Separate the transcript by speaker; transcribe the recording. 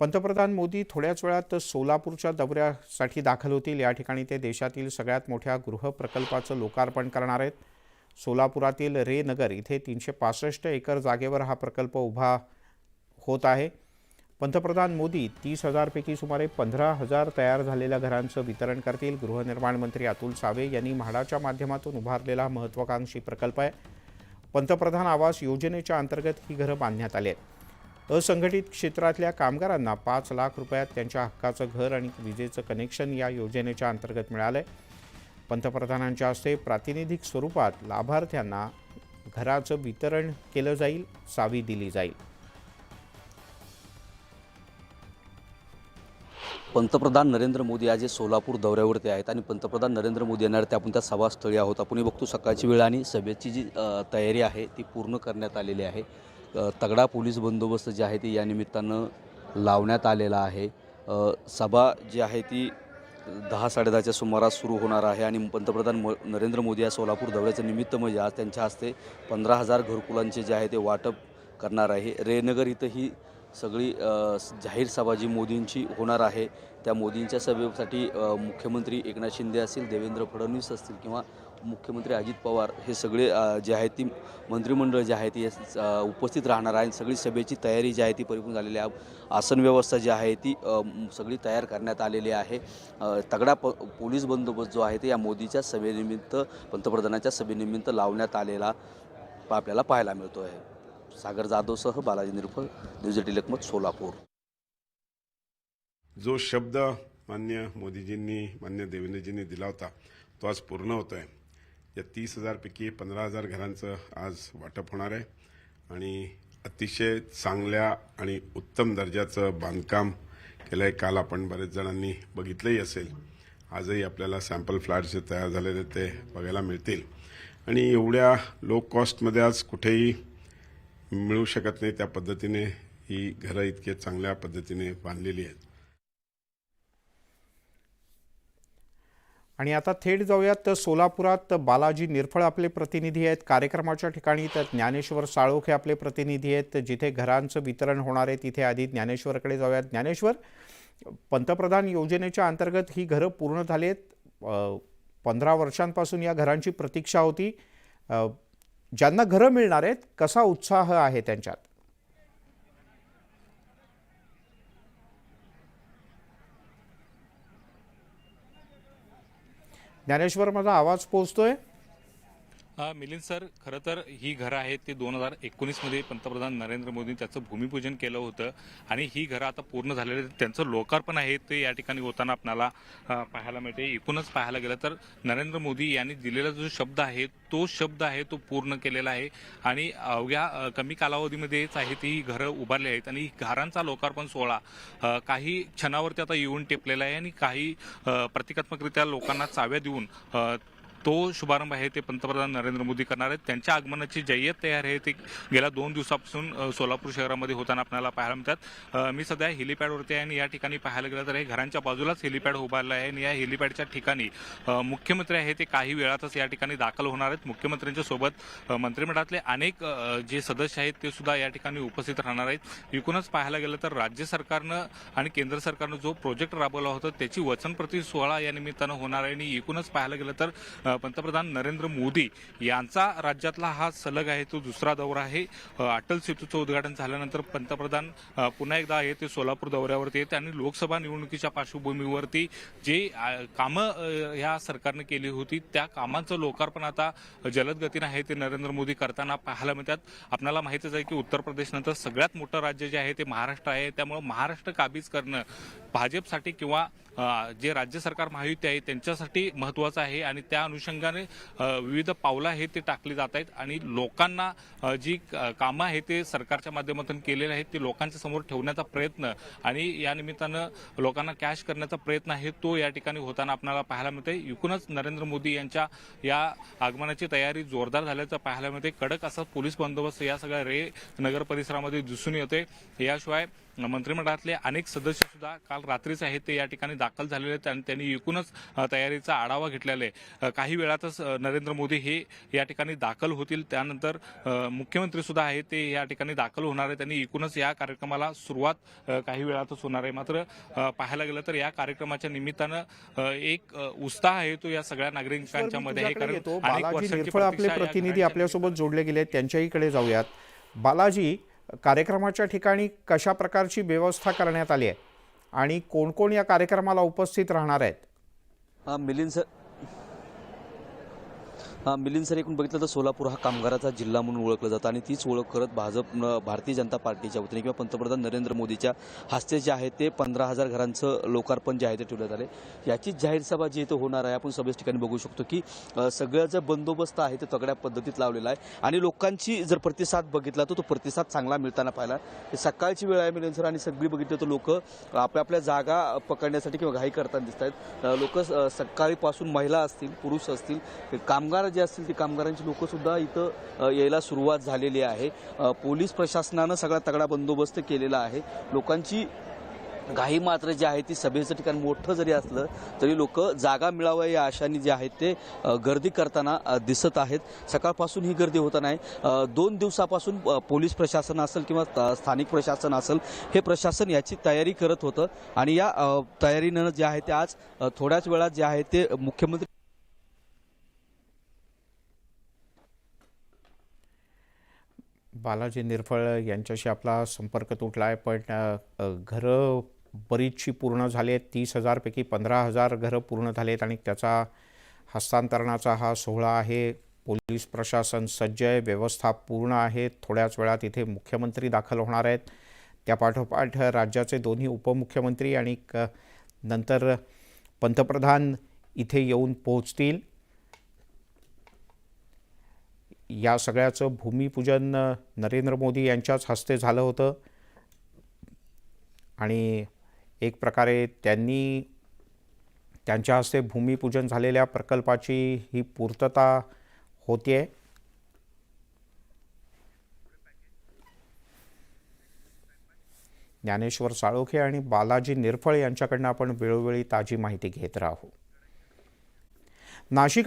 Speaker 1: पंतप्रधान मोदी थोड्याच वेळात सोलापूरच्या दौऱ्यासाठी दाखल होतील. या ठिकाणी ते देशातील सगळ्यात मोठ्या गृहप्रकल्पाचं लोकार्पण करणार आहेत. सोलापुरातील रे नगर इथे तीनशे पासष्ट एकर जागेवर हा प्रकल्प उभा होत आहे. पंतप्रधान मोदी तीस हजारपैकी सुमारे पंधरा हजार तयार झालेल्या घरांचं वितरण करतील. गृहनिर्माण मंत्री अतुल सावे यांनी म्हाडाच्या माध्यमातून उभारलेला हा महत्त्वाकांक्षी प्रकल्प आहे. पंतप्रधान आवास योजनेच्या अंतर्गत ही घरं बांधण्यात आली आहेत. असंघटित क्षेत्रातल्या कामगारांना पाच लाख रुपयात त्यांच्या हक्काचं घर आणि विजेचं कनेक्शन या योजनेच्या अंतर्गत मिळालं आहे पंतप्रधानांच्या हस्ते प्रातिनिधिक स्वरूपात लाभार्थ्यांना घराचं वितरण केलं जाईल सावी दिली जाईल.
Speaker 2: पंतप्रधान नरेंद्र मोदी आज सोलापूर दौऱ्यावरती आहेत आणि पंतप्रधान नरेंद्र मोदी येणार ते आपण त्या सभास्थळी आहोत. आपणही बघतो सकाळची वेळ आणि सभेची जी तयारी आहे ती पूर्ण करण्यात आलेली आहे. तगडा पोलीस बंदोबस्त जे आहे ते या निमित्तानं लावण्यात आलेला आहे. सभा जी आहे ती दहा साडेदहाच्या सुमारास सुरू होणार आहे आणि पंतप्रधान म नरेंद्र मोदी या सोलापूर दौऱ्याचं निमित्त म्हणजे आज त्यांच्या हस्ते पंधरा हजार घरकुलांचे जे आहे ते वाटप करणार आहे. रेनगर इथं ही सगळी जाहीर सभा जी मोदींची होणार आहे त्या मोदींच्या सभेसाठी मुख्यमंत्री एकनाथ शिंदे असतील देवेंद्र फडणवीस असतील किंवा मुख्यमंत्री अजित पवार हे सगळे जे आहे ती मंत्रिमंडळ जे आहे ती उपस्थित राहणार आहे सगळी सभेची तयारी जी आहे ती परिपूर्ण झालेली आहे. आसन व्यवस्था जी आहे ती सगळी तयार करण्यात आलेली आहे. तगडा प पोलीस बंदोबस्त जो आहे ते या मोदीच्या सभेनिमित्त पंतप्रधानाच्या सभेनिमित्त लावण्यात आलेला आपल्याला पाहायला मिळतो आहे सागर जाधवसह बालाजी निरफळ न्यूज एटीन सोलापूर.
Speaker 3: जो शब्द मान्य मोदीजींनी मान्य देवेंद्रजींनी दिला होता तो आज पूर्ण होतो आहे या तीस हजारपैकी पंधरा हजार घरांचं आज वाटप होणार आहे. आणि अतिशय चांगल्या आणि उत्तम दर्जाचं बांधकाम केलं आहे काल आपण बरेच जणांनी बघितलंही असेल. आजही आपल्याला सॅम्पल फ्लॅट्स जे तयार झालेले ते बघायला मिळतील. आणि एवढ्या लो कॉस्टमध्ये आज कुठेही मिळू शकत नाही त्या पद्धतीने ही घरं इतके चांगल्या पद्धतीने बांधलेली आहेत.
Speaker 1: आणि आता थेट जाऊयात तर सोलापुरात बालाजी निरफळ आपले प्रतिनिधी आहेत. कार्यक्रमाच्या ठिकाणी तर ज्ञानेश्वर साळोखे आपले प्रतिनिधी आहेत. जिथे घरांचं वितरण होणार आहे तिथे आधी ज्ञानेश्वरकडे जाऊयात. ज्ञानेश्वर पंतप्रधान योजनेच्या अंतर्गत ही घरं पूर्ण झाली आहेत पंधरा वर्षांपासून या घरांची प्रतीक्षा होती. ज्यांना घरं मिळणार आहेत कसा उत्साह आहे त्यांच्यात? ज्ञानेश्वर माझा आवाज पोचतोय
Speaker 4: मिलिंद सर खरं तर ही घरं आहेत ती दोन हजार एकोणीसमध्ये पंतप्रधान नरेंद्र मोदी त्याचं भूमिपूजन केलं होतं. आणि ही घरं आता पूर्ण झालेली आहेत. त्यांचं लोकार्पण आहे ते या ठिकाणी होताना आपल्याला पाहायला मिळते. एकूणच पाहायला गेलं तर नरेंद्र मोदी यांनी दिलेला जो शब्द आहे तो शब्द आहे तो पूर्ण केलेला आहे. आणि अवघ्या कमी कालावधीमध्येच आहे ती घरं उभारली आहेत. आणि घरांचा लोकार्पण सोहळा काही क्षणावरती आता येऊन टेपलेला आहे आणि काही प्रतिकात्मकरित्या लोकांना चाव्या देऊन तो शुभारंभ आहे ते पंतप्रधान नरेंद्र मोदी करणार आहेत. त्यांच्या आगमनाची जय्यत तयार आहे. ते गेल्या दोन दिवसापासून सोलापूर शहरामध्ये होताना आपल्याला पाहायला मिळतात. मी सध्या हेलिपॅडवरती आहे आणि या ठिकाणी पाहायला गेलं तर हे घरांच्या बाजूलाच हेलिपॅड उभारलं आहे आणि या हेलिपॅडच्या ठिकाणी मुख्यमंत्री आहे ते काही वेळातच या ठिकाणी दाखल होणार आहेत. मुख्यमंत्र्यांच्या सोबत मंत्रिमंडळातले अनेक जे सदस्य आहेत ते सुद्धा या ठिकाणी उपस्थित राहणार आहेत. एकूणच पाहायला गेलं तर राज्य सरकारनं आणि केंद्र सरकारनं जो प्रोजेक्ट राबवला होता त्याची वचनप्रती सोहळा या निमित्तानं होणार आहे आणि एकूणच पाहायला गेलं तर पंतप्रधान नरेंद्र मोदी यांचा राज्यातला हा सलग आहे तो दुसरा दौरा आहे. अटल सेतूचं उद्घाटन झाल्यानंतर पंतप्रधान पुन्हा एकदा आहे ते सोलापूर दौऱ्यावरती येते आणि लोकसभा निवडणुकीच्या पार्श्वभूमीवरती जे कामं ह्या सरकारने केली होती त्या कामांचं लोकार्पण आता जलद गतीनं आहे ते नरेंद्र मोदी करताना पाहायला मिळतात. आपल्याला माहितीच आहे की उत्तर प्रदेशनंतर सगळ्यात मोठं राज्य जे आहे ते महाराष्ट्र आहे. त्यामुळे महाराष्ट्र काबीज करणं भाजपसाठी किंवा जे राज्य सरकार महायुती आहे त्यांच्यासाठी महत्वाचं आहे आणि त्या अनुषंगाने विविध पावलं आहेत ते टाकली जात आहेत आणि लोकांना जी कामं आहेत ते सरकारच्या माध्यमातून केलेले आहेत ते लोकांच्या समोर ठेवण्याचा प्रयत्न आणि या निमित्तानं लोकांना कॅश करण्याचा प्रयत्न आहे तो या ठिकाणी होताना आपल्याला पाहायला मिळते एकूणच नरेंद्र मोदी यांच्या या आगमनाची तयारी जोरदार झाल्याचं पाहायला मिळते कडक असा पोलीस बंदोबस्त या सगळ्या रे नगर परिसरामध्ये दिसून येते याशिवाय मंत्रिमंडळातले अनेक सदस्य सुद्धा काल रात्रीच आहेत ते या ठिकाणी दाखल झालेले आहेत आणि त्यांनी एकूणच तयारीचा आढावा घेतलेला आहे. काही वेळातच नरेंद्र मोदी हे या ठिकाणी दाखल होतील. त्यानंतर मुख्यमंत्री सुद्धा आहेत ते या ठिकाणी दाखल होणार आहे त्यांनी एकूणच या कार्यक्रमाला सुरुवात काही वेळातच होणार आहे. मात्र पाहायला गेलं तर या कार्यक्रमाच्या निमित्तानं एक उत्साह आहे तो या सगळ्या नागरिकांच्या मध्ये. आहे अनेक वर्षांची या
Speaker 1: प्रतिनिधी आपल्यासोबत जोडले गेले त्यांच्याहीकडे जाऊयात. बालाजी कार्यक्रमाच्या ठिकाणी कशा प्रकारची व्यवस्था करण्यात आली आहे? आणि कोण कोण या कार्यक्रमाला उपस्थित राहणार आहेत?
Speaker 2: हा मिलिंद सर. मिलिंद सर एकूण बघितलं तर सोलापूर हा कामगाराचा जिल्हा म्हणून ओळखला जातो आणि तीच ओळख करत भाजप भारतीय जनता पार्टीच्या वतीने किंवा पंतप्रधान नरेंद्र मोदीच्या हस्ते जे आहे ते पंधरा हजार घरांचं लोकार्पण जे आहे ते ठेवण्यात आले. याचीच जाहीर सभा जी इथं होणार आहे. आपण सभेच्या ठिकाणी बघू शकतो की सगळ्याचा बंदोबस्त आहे ते तगड्या पद्धतीत लावलेला आहे. आणि लोकांची जर प्रतिसाद बघितला तर तो प्रतिसाद चांगला मिळताना पाहिला. सकाळची वेळ आहे मिलिंद सर आणि सगळी बघितली तर लोक आपल्या आपल्या जागा पकडण्यासाठी किंवा घाई करताना दिसत आहेत लोक सकाळीपासून महिला असतील पुरुष असतील कामगार जे असतील ते कामगारांची लोकंसुद्धा इथं यायला सुरुवात झालेली आहे. पोलीस प्रशासनानं सगळा तगडा बंदोबस्त केलेला आहे. लोकांची घाई मात्र जी आहे ती सभेचं ठिकाण मोठं जरी असलं तरी लोक जागा मिळावं या आशाने जे आहेत ते गर्दी करताना दिसत आहेत. सकाळपासून ही गर्दी होताना आहे दोन दिवसापासून पोलीस प्रशासन असेल किंवा त- स्थानिक प्रशासन असेल हे प्रशासन याची तयारी करत होतं. आणि या तयारीनं जे आहे ते आज थोड्याच वेळात जे आहे ते मुख्यमंत्री
Speaker 1: बालाजी निरफळ यांच्याशी आपला संपर्क तुटला आहे पण घरं बरीचशी पूर्ण झाली आहेत तीस हजारपैकी पंधरा हजार घरं पूर्ण झाली आहेत आणि त्याचा हस्तांतरणाचा हा सोहळा आहे. पोलीस प्रशासन सज्ज आहे व्यवस्था पूर्ण आहे. थोड्याच वेळात इथे मुख्यमंत्री दाखल होणार आहेत. त्यापाठोपाठ राज्याचे दोन्ही उपमुख्यमंत्री आणि क नंतर पंतप्रधान इथे येऊन पोहोचतील. या सगळ्याचं भूमिपूजन नरेंद्र मोदी यांच्याच हस्ते झालं होतं. आणि एक प्रकारे त्यांनी त्यांच्या हस्ते भूमिपूजन झालेल्या प्रकल्पाची ही पूर्तता होते ज्ञानेश्वर साळोखे आणि बालाजी निरफळ यांच्याकडनं आपण वेळोवेळी ताजी माहिती घेत राहू. नाशिक